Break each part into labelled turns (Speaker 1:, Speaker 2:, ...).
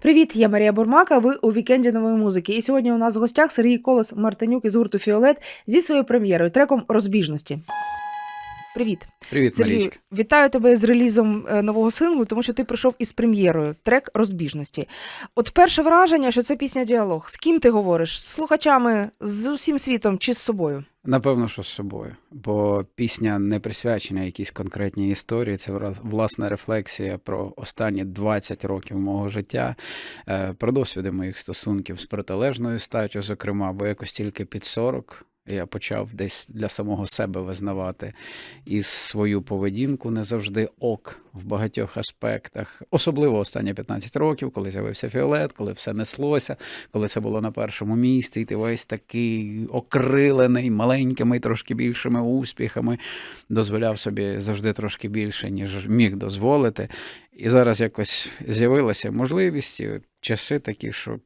Speaker 1: Привіт, я Марія Бурмака. Ви у вікенді нової музики. І сьогодні у нас в гостях Сергій Колос Мартинюк із гурту Фіолет зі своєю прем'єрою треком розбіжності. Привіт,
Speaker 2: Привіт,
Speaker 1: Сергій.
Speaker 2: Марічка.
Speaker 1: Вітаю тебе з релізом е, нового синглу, тому що ти прийшов із прем'єрою трек розбіжності. От перше враження, що це пісня діалог. З ким ти говориш? З слухачами, з усім світом чи з собою?
Speaker 2: Напевно, що з собою. Бо пісня не присвячена якійсь конкретній історії. Це власна рефлексія про останні 20 років мого життя, е, про досвіди моїх стосунків з протилежною статтю, зокрема, бо якось тільки під 40 я почав десь для самого себе визнавати. І свою поведінку не завжди ок в багатьох аспектах, особливо останні 15 років, коли з'явився Фіолет, коли все неслося, коли це було на першому місці, і ти весь такий окрилений маленькими, трошки більшими успіхами, дозволяв собі завжди трошки більше, ніж міг дозволити. І зараз якось з'явилася можливість, часи такі, що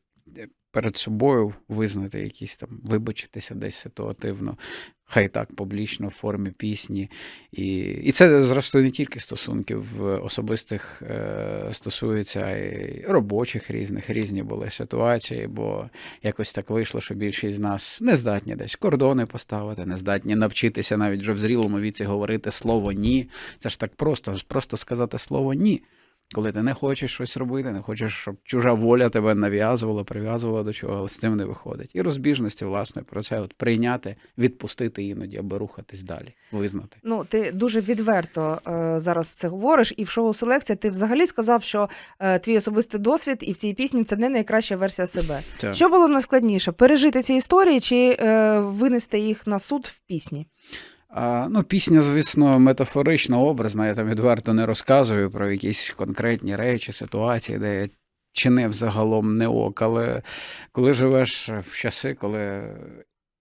Speaker 2: перед собою визнати якісь там, вибачитися десь ситуативно, хай так публічно в формі пісні. І, і це, зрештою, не тільки стосунків особистих е, стосується а робочих різних, різні були ситуації, бо якось так вийшло, що більшість з нас не здатні десь кордони поставити, не здатні навчитися навіть вже в зрілому віці говорити слово ні. Це ж так просто, просто сказати слово ні. Коли ти не хочеш щось робити, не хочеш, щоб чужа воля тебе нав'язувала, прив'язувала до чого, але з цим не виходить. І розбіжності, власне, про це от прийняти, відпустити іноді, аби рухатись далі, визнати.
Speaker 1: Ну, ти дуже відверто е, зараз це говориш, і в шоу селекція ти взагалі сказав, що е, твій особистий досвід і в цій пісні це не найкраща версія себе.
Speaker 2: Це-
Speaker 1: Що було найскладніше? Пережити ці історії чи е, винести їх на суд в пісні?
Speaker 2: А, ну, пісня, звісно, метафорична, образна. Я там відверто не розказую про якісь конкретні речі, ситуації, де я чинив загалом не ок. Але коли живеш в часи, коли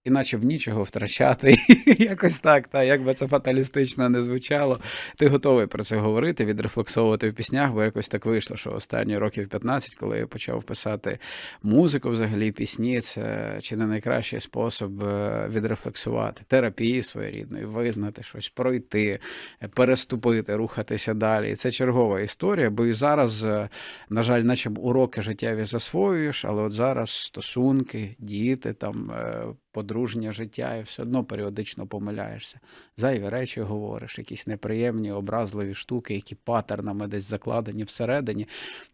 Speaker 2: іначе б нічого втрачати, якось так, та, як би це фаталістично не звучало, ти готовий про це говорити, відрефлексовувати в піснях, бо якось так вийшло, що останні років 15, коли я почав писати музику, взагалі пісні, це чи не найкращий спосіб е, відрефлексувати. Терапії своєрідної, визнати щось, пройти, переступити, рухатися далі. І це чергова історія, бо і зараз, е, на жаль, наче б уроки життєві засвоюєш, але от зараз стосунки, діти, там е, подружнє життя, і все одно періодично помиляєшся. Зайві речі говориш, якісь неприємні, образливі штуки, які патернами десь закладені всередині.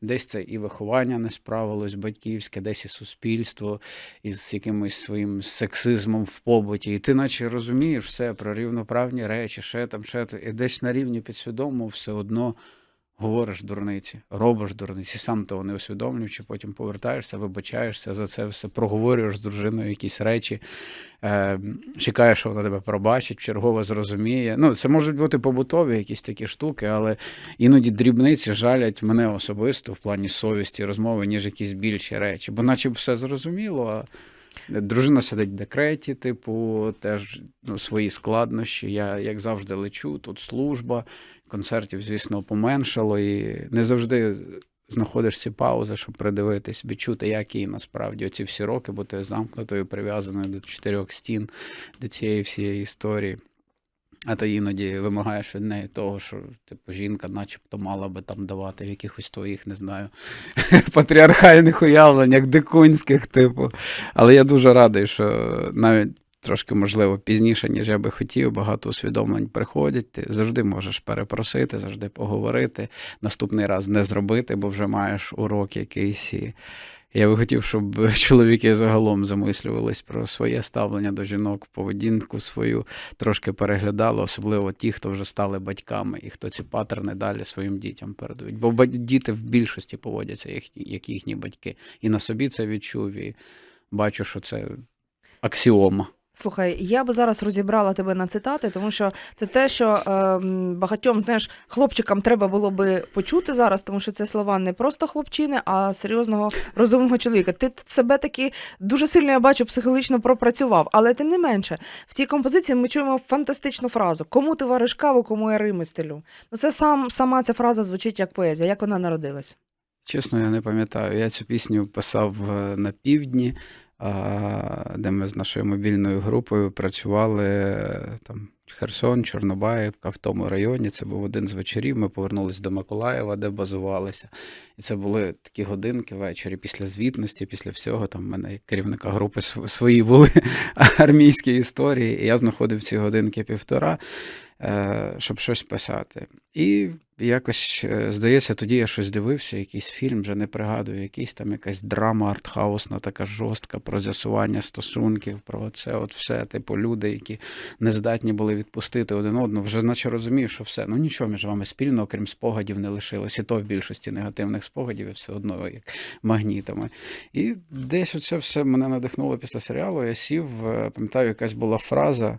Speaker 2: Десь це і виховання не справилось батьківське, десь і суспільство із якимось своїм сексизмом в побуті. І ти наче розумієш все про рівноправні речі, ще там, ще там. І десь на рівні підсвідомого все одно говориш дурниці, робиш дурниці, сам того не усвідомлюючи, потім повертаєшся, вибачаєшся за це все, проговорюєш з дружиною якісь речі, е, чекаєш, що вона тебе пробачить, чергово зрозуміє. Ну, це можуть бути побутові якісь такі штуки, але іноді дрібниці жалять мене особисто в плані совісті розмови, ніж якісь більші речі. Бо наче все зрозуміло, а дружина сидить в декреті, типу, теж ну, свої складнощі. Я, як завжди, лечу, тут служба, концертів, звісно, поменшало, і не завжди. Знаходиш ці паузи, щоб придивитись, відчути, як її насправді оці всі роки бути замкнутою, прив'язаною до чотирьох стін, до цієї всієї історії. А ти іноді вимагаєш від неї того, що типу жінка, начебто, мала би там давати в якихось твоїх, не знаю, патріархальних уявленнях, дикунських, типу. Але я дуже радий, що навіть трошки, можливо, пізніше, ніж я би хотів, багато усвідомлень приходять. Ти завжди можеш перепросити, завжди поговорити, наступний раз не зробити, бо вже маєш урок якийсь. І я би хотів, щоб чоловіки загалом замислювались про своє ставлення до жінок, поведінку свою трошки переглядали, особливо ті, хто вже стали батьками і хто ці паттерни далі своїм дітям передають. Бо діти в більшості поводяться, як їхні батьки. І на собі це відчув, і бачу, що це аксіома.
Speaker 1: Слухай, я би зараз розібрала тебе на цитати, тому що це те, що е, багатьом знаєш, хлопчикам треба було би почути зараз, тому що це слова не просто хлопчини, а серйозного розумного чоловіка. Ти себе таки дуже сильно я бачу психологічно пропрацював, але тим не менше, в цій композиції ми чуємо фантастичну фразу: кому ти вариш каву, кому я Рими стелю. Ну це сам сама ця фраза звучить як поезія. Як вона народилась?
Speaker 2: Чесно, я не пам'ятаю. Я цю пісню писав е, на півдні де ми з нашою мобільною групою працювали там. Херсон, Чорнобаївка в тому районі. Це був один з вечорів. Ми повернулись до Миколаєва, де базувалися. І це були такі годинки ввечері після звітності, після всього. Там в мене керівника групи свої були армійські історії. І я знаходив ці годинки півтора, щоб щось писати. І якось, е, здається, тоді я щось дивився, якийсь фільм, вже не пригадую, якийсь там якась драма артхаусна, така жорстка про з'ясування стосунків, про це от все, типу, люди, які не здатні були відпустити один одного, вже наче розумів, що все, ну нічого між вами спільного, крім спогадів, не лишилось. І то в більшості негативних спогадів, і все одно як магнітами. І десь оце все мене надихнуло після серіалу. Я сів, е, пам'ятаю, якась була фраза.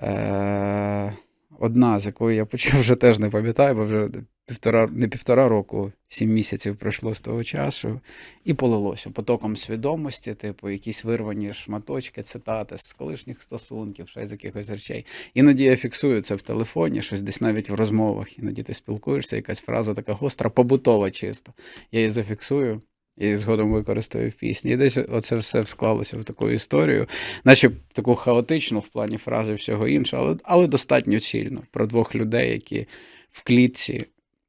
Speaker 2: Е- Одна, з якої я почав вже теж не пам'ятаю, бо вже півтора, не півтора року, сім місяців пройшло з того часу, і полилося потоком свідомості, типу, якісь вирвані шматочки, цитати з колишніх стосунків, ще з якихось речей. Іноді я фіксую це в телефоні, щось десь навіть в розмовах. Іноді ти спілкуєшся, якась фраза така гостра, побутова чисто. Я її зафіксую. І згодом використаю в пісні. І десь оце все склалося в таку історію, наче таку хаотичну в плані фрази всього іншого, але, але достатньо цільно про двох людей, які в клітці,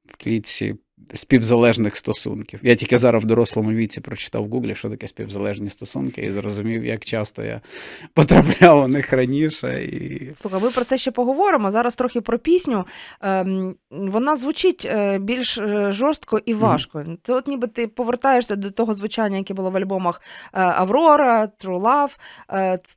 Speaker 2: в клітці співзалежних стосунків. Я тільки зараз в дорослому віці прочитав в Гуглі, що таке співзалежні стосунки, і зрозумів, як часто я потрапляв у них раніше. І...
Speaker 1: Слухай, ми про це ще поговоримо. Зараз трохи про пісню. Ем, вона звучить е, більш е, жорстко і важко. Це от ніби ти повертаєшся до того звучання, яке було в альбомах е, Аврора, True Love.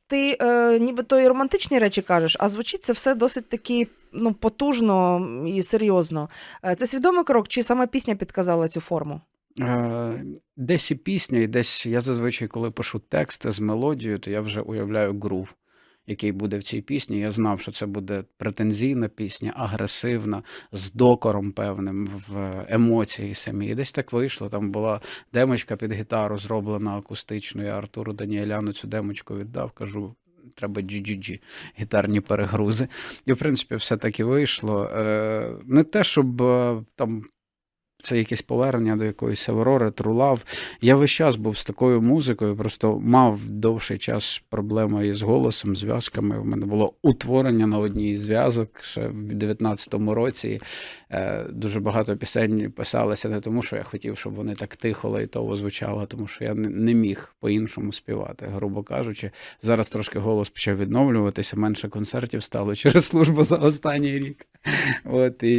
Speaker 1: Ти е, ніби то і романтичні речі кажеш, а звучить це все досить таки ну, потужно і серйозно. Е, Це свідомий крок, чи саме пісня підказала цю форму?
Speaker 2: Е, Десь і пісня, і десь я зазвичай, коли пишу тексти з мелодією, то я вже уявляю грув, який буде в цій пісні. Я знав, що це буде претензійна пісня, агресивна, з докором певним в емоції самі. І десь так вийшло. Там була демочка під гітару, зроблена акустично. Я Артуру Даніеляну цю демочку віддав, кажу. Треба GGG, гітарні перегрузи. І, в принципі, все так і вийшло. Е, Не те, щоб е, там це якесь повернення до якоїсь Аврори, Трулав. Я весь час був з такою музикою, просто мав довший час проблеми із голосом, зв'язками. У мене було утворення на одній із зв'язок ще в 19-му році. Е, Дуже багато пісень писалися не тому, що я хотів, щоб вони так тихо, лайтово звучали, тому що я не- міг по-іншому співати, грубо кажучи. Зараз трошки голос почав відновлюватися, менше концертів стало через службу за останній рік. От і,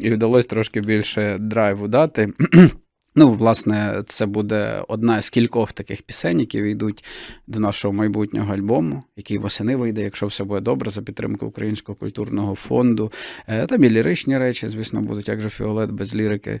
Speaker 2: і вдалося трошки більше драйву дати. Ну, власне, це буде одна з кількох таких пісень, які війдуть до нашого майбутнього альбому, який восени вийде, якщо все буде добре, за підтримки Українського культурного фонду. Е, Там і ліричні речі, звісно, будуть, як же Фіолет без лірики.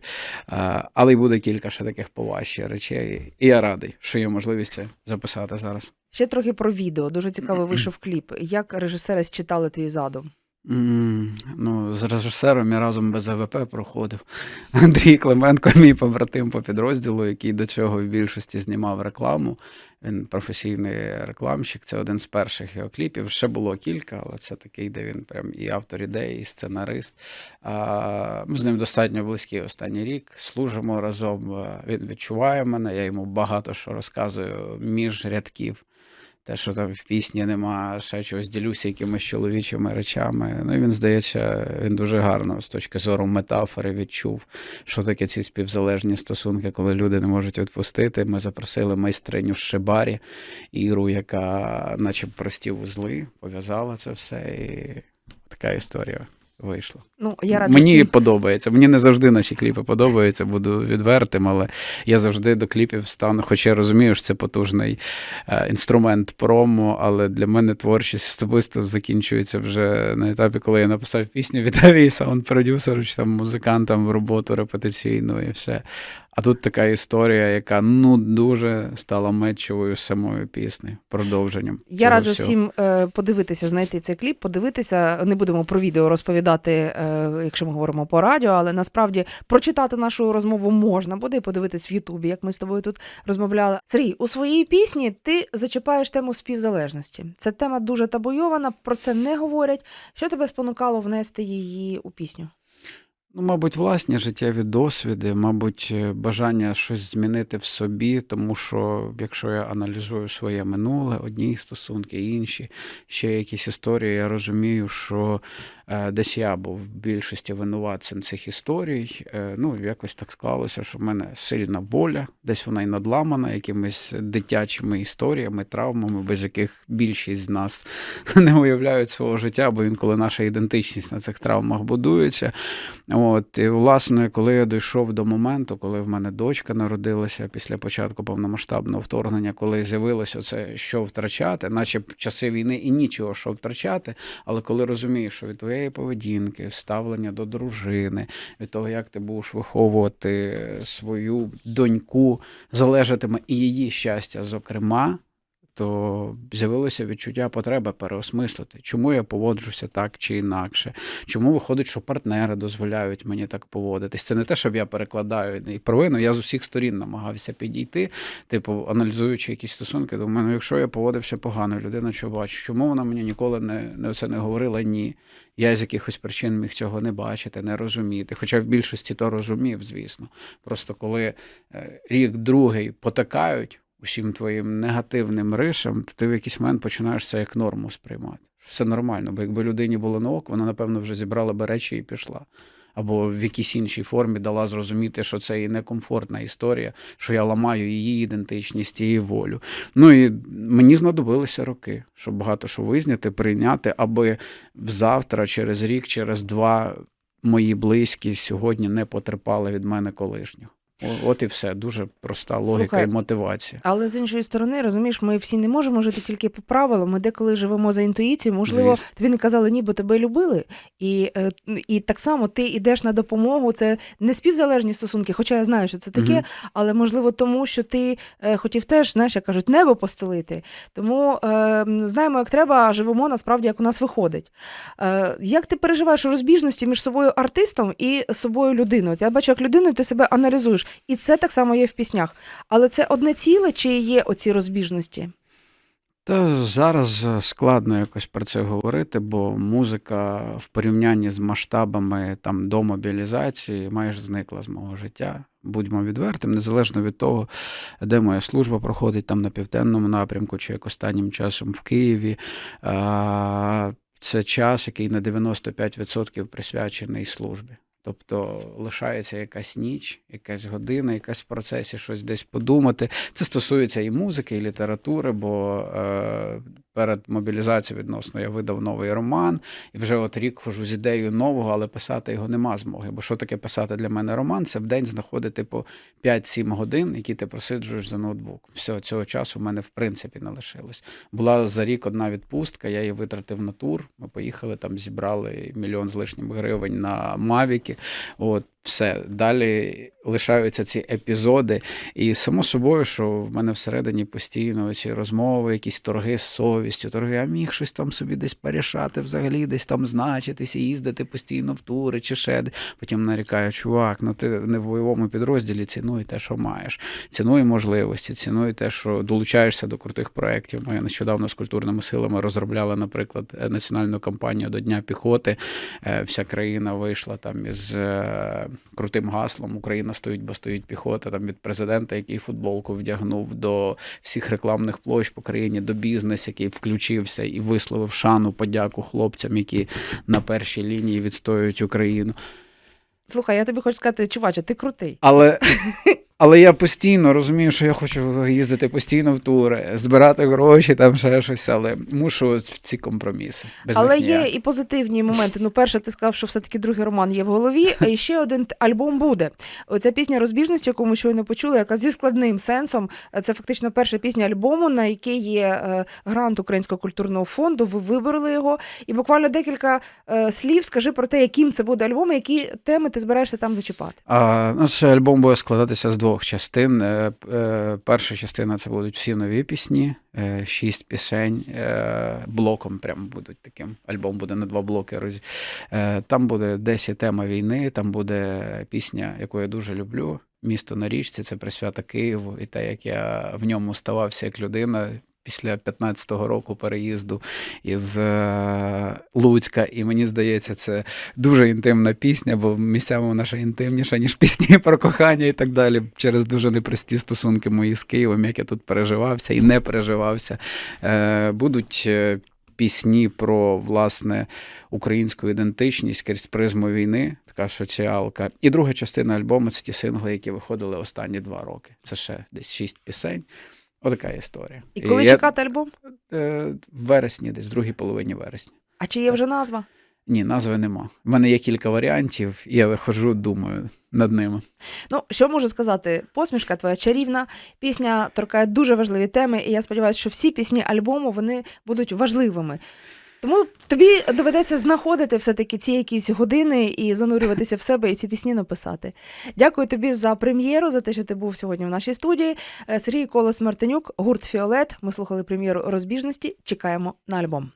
Speaker 2: Е, Але й буде кілька ще таких поважчих речей. І я радий, що є можливість це записати зараз.
Speaker 1: Ще трохи про відео. Дуже цікавий вийшов кліп. Як режисери считали твій задум?
Speaker 2: М, Ну, з режисером я разом без АВП проходив. Андрій Клименко, мій побратим по підрозділу, який до цього в більшості знімав рекламу. Він професійний рекламщик. Це один з перших його кліпів. Ще було кілька, але це такий, де він прям і автор ідеї, і сценарист. А, Ми з ним достатньо близькі останній рік. Служимо разом. Він відчуває мене. Я йому багато що розказую між рядків. Те, що там в пісні нема, ще чогось ділюся якимись чоловічими речами. Ну і він здається, він дуже гарно з точки зору метафори відчув, що таке ці співзалежні стосунки, коли люди не можуть відпустити. Ми запросили майстриню з Шибарі, Іру, яка, наче прості вузли, пов'язала це все, і така історія вийшла.
Speaker 1: Ну, я раджу
Speaker 2: Мені
Speaker 1: всім
Speaker 2: подобається. Мені не завжди наші кліпи подобаються, буду відвертим, але я завжди до кліпів стану. Хоча я розумію, що це потужний е, інструмент промо, але для мене творчість особисто закінчується вже на етапі, коли я написав пісню, віддав її саунд-продюсеру чи там музикантам в роботу репетиційну і все. А тут така історія, яка ну дуже стала метчевою самою піснею, продовженням.
Speaker 1: Я раджу
Speaker 2: всього.
Speaker 1: всім е, подивитися, знайти цей кліп, подивитися. Не будемо про відео розповідати, е, якщо ми говоримо по радіо, але насправді прочитати нашу розмову можна буде і подивитись в Ютубі, як ми з тобою тут розмовляли. Сергій, у своїй пісні ти зачіпаєш тему співзалежності. Це тема дуже табуйована, про це не говорять. Що тебе спонукало внести її у пісню?
Speaker 2: Ну, мабуть, власні життєві досвіди, мабуть, е, бажання щось змінити в собі, тому що якщо я аналізую своє минуле, одні стосунки, інші, ще якісь історії, я розумію, що е, десь я був в більшості винуватцем цих історій. Е, ну, якось так склалося, що в мене сильна воля, десь вона й надламана якимись дитячими історіями, травмами, без яких більшість з нас не уявляють свого життя, бо інколи наша ідентичність на цих травмах будується. От, і, власне, коли я дійшов до моменту, коли в мене дочка народилася після початку повномасштабного вторгнення, коли з'явилося це, що втрачати, наче часи війни і нічого, що втрачати, але коли розумієш, що від твоєї поведінки, ставлення до дружини, від того, як ти будеш виховувати свою доньку, залежатиме і її щастя, зокрема. То з'явилося відчуття потреби переосмислити, чому я поводжуся так чи інакше, чому виходить, що партнери дозволяють мені так поводитись. Це не те, щоб я перекладаю і провину. Я з усіх сторін намагався підійти, типу, аналізуючи якісь стосунки, думаю, ну якщо я поводився погано, людина що бачить, чому вона мені ніколи не, не це не говорила ні. Я з якихось причин міг цього не бачити, не розуміти. Хоча в більшості то розумів, звісно. Просто коли е, рік другий потакають усім твоїм негативним ришам, то ти в якийсь момент починаєш це як норму сприймати. Все нормально, бо якби людині було на ок, вона, напевно, вже зібрала би речі і пішла. Або в якійсь іншій формі дала зрозуміти, що це і некомфортна історія, що я ламаю її ідентичність, її волю. Ну і мені знадобилися роки, щоб багато що визняти, прийняти, аби завтра, через рік, через два мої близькі сьогодні не потерпали від мене колишнього. От і все. Дуже проста логіка
Speaker 1: Слухай,
Speaker 2: і мотивація.
Speaker 1: Але з іншої сторони, розумієш, ми всі не можемо жити тільки по правилам. Ми деколи живемо за інтуїцією. Можливо,
Speaker 2: Звісно.
Speaker 1: тобі не казали ні, бо тебе любили. І, е, і так само ти йдеш на допомогу. Це не співзалежні стосунки, хоча я знаю, що це таке,
Speaker 2: Мгм.
Speaker 1: але можливо тому, що ти е, хотів теж, знаєш, як кажуть, небо постелити. Тому е, знаємо, як треба, а живемо насправді, як у нас виходить. Е, як ти переживаєш розбіжності між собою артистом і собою людиною? Я бачу, як людиною ти себе аналізуєш, і це так само є в піснях. Але це одне ціле чи є оці розбіжності?
Speaker 2: Та зараз е, складно якось про це говорити, бо музика в порівнянні з масштабами там до мобілізації майже зникла з мого життя. Будьмо відвертим, незалежно від того, де моя служба проходить там на південному напрямку, чи як останнім часом в Києві. Це час, який на 95% присвячений службі. Тобто лишається якась ніч, якась година, якась в процесі щось десь подумати. Це стосується і музики, і літератури, бо е, перед мобілізацією відносно я видав новий роман, і вже от рік хожу з ідеєю нового, але писати його нема змоги. Бо що таке писати для мене роман? Це в день знаходити по 5-7 годин, які ти просиджуєш за ноутбук. Все, цього часу в мене в принципі не лишилось. Була за рік одна відпустка, я її витратив на тур. Ми поїхали там, зібрали мільйон з лишнім гривень на Мавіки. От все далі лишаються ці епізоди, і само собою, що в мене всередині постійно ці розмови, якісь торги з совістю, торги, а міг щось там собі десь порішати, взагалі десь там значитися, їздити постійно в тури чи ще. Потім нарікаю, чувак, ну ти не в бойовому підрозділі, цінуй те, що маєш, цінуй можливості, цінуй те, що долучаєшся до крутих проєктів. Ми нещодавно з культурними силами розробляли, наприклад, національну кампанію до Дня піхоти. Е, Вся країна вийшла там із е, крутим гаслом Україна стоїть, бо стоїть піхота. Там від президента, який футболку вдягнув, до всіх рекламних площ по країні, до бізнес, який включився і висловив шану, подяку хлопцям, які на першій лінії відстоюють Україну.
Speaker 1: Слухай, я тобі хочу сказати, чуваче, ти крутий.
Speaker 2: Але, але я постійно розумію, що я хочу їздити постійно в тури, збирати гроші, там ще щось, але мушу в ці компроміси. Без
Speaker 1: Але
Speaker 2: них
Speaker 1: є
Speaker 2: ніяк.
Speaker 1: і позитивні моменти. Ну, перше, ти сказав, що все-таки другий роман є в голові, а ще один альбом буде. Оця пісня розбіжності, яку ми щойно почули, яка зі складним сенсом. Це фактично перша пісня альбому, на який є е, грант Українського культурного фонду. Ви вибороли його. І буквально декілька е, слів скажи про те, яким це буде альбом, і які теми ти збираєшся там зачіпати.
Speaker 2: А, цей альбом буде складатися з двох частин. Е, е, Перша частина це будуть всі нові пісні, е, шість пісень. Блоком прям будуть таким. Альбом буде на два блоки. Там буде десь тема війни, там буде пісня, яку я дуже люблю. Місто на річці це присвята Києву, і те, як я в ньому ставався як людина. Після 15-го року переїзду із е, Луцька. І мені здається, це дуже інтимна пісня, бо місцями вона ще інтимніша, ніж пісні про кохання і так далі. Через дуже непрості стосунки мої з Києвом, як я тут переживався і не переживався. Е, будуть е, пісні про власне українську ідентичність крізь призму війни, така соціалка. І друга частина альбому це ті сингли, які виходили останні два роки. Це ще десь шість пісень. Отака історія.
Speaker 1: І коли
Speaker 2: я,
Speaker 1: чекати альбом?
Speaker 2: е, в вересні, десь в другій половині вересня.
Speaker 1: А чи є вже назва?
Speaker 2: Ні, назви нема. У мене є кілька варіантів, і я ходжу, думаю над ними.
Speaker 1: Ну, що можу сказати? Посмішка твоя чарівна, пісня торкає дуже важливі теми, і я сподіваюся, що всі пісні альбому вони будуть важливими. Тому тобі доведеться знаходити все-таки ці якісь години і занурюватися в себе і ці пісні написати. Дякую тобі за прем'єру, за те, що ти був сьогодні в нашій студії. Е, Сергій Колос Мартинюк, гурт Фіолет. Ми слухали прем'єру розбіжності. Чекаємо на альбом.